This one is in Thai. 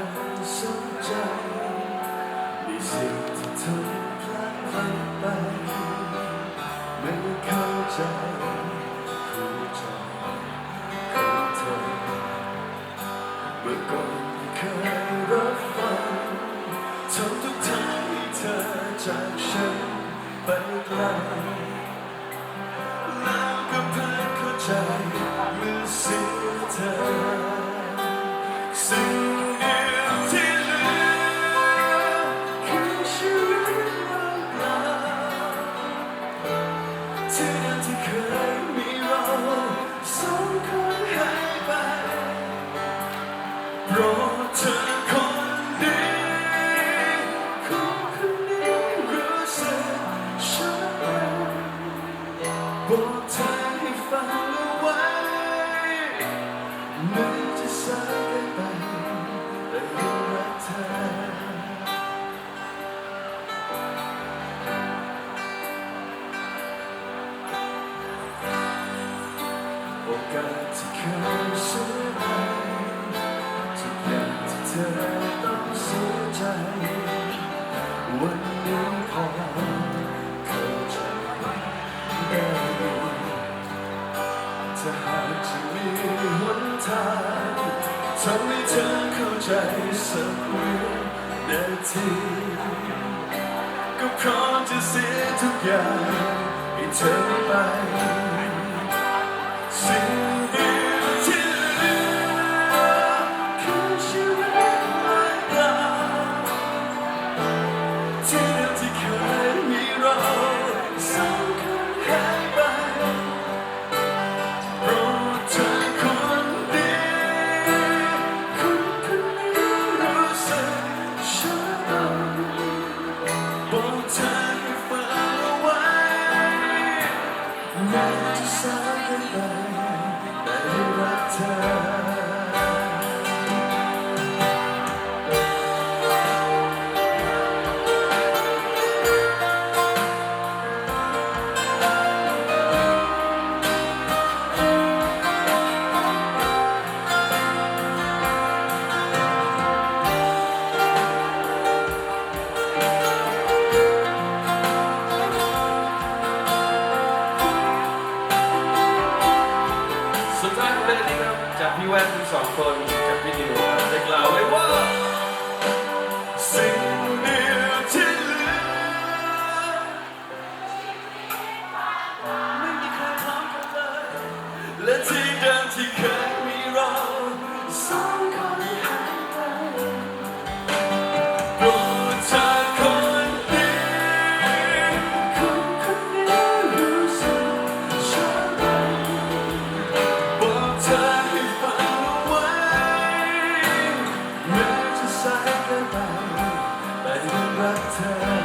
สนใจในสิ่ที่เธอพลาดพลั้ไปไม่เข้าใจหัวใจของเธอเมื่อก่อนเคยรับฟังทำทุกทางที่เธอจากฉันไปไกลแล้วก็เพิ่งเข้าใจเมื่อเสียเธอ บอกเธอให้ฟังเอาไว้ไม่จะสายเกินไปแต่ยังรักเธอโอกาสที่เคยเสียไปทุกอย่างที่เธอ ทำให้เธอเข้าใจสักวินาทีก็พร้อมจะเสียทุกอย่างให้เธอไปสิ่งเดียวที่เหลือคือชีวิตว่างเปล่าที่ จะสายเกินไปแต่ให้รักเธอ แว่นทั้งสองคนจากพี่นิวครับได้กล่าวไว้ว่า สิ่งเดียวที่เหลือไม่มีใครพร้อมกันเลยและที่เดิมที่เค the time.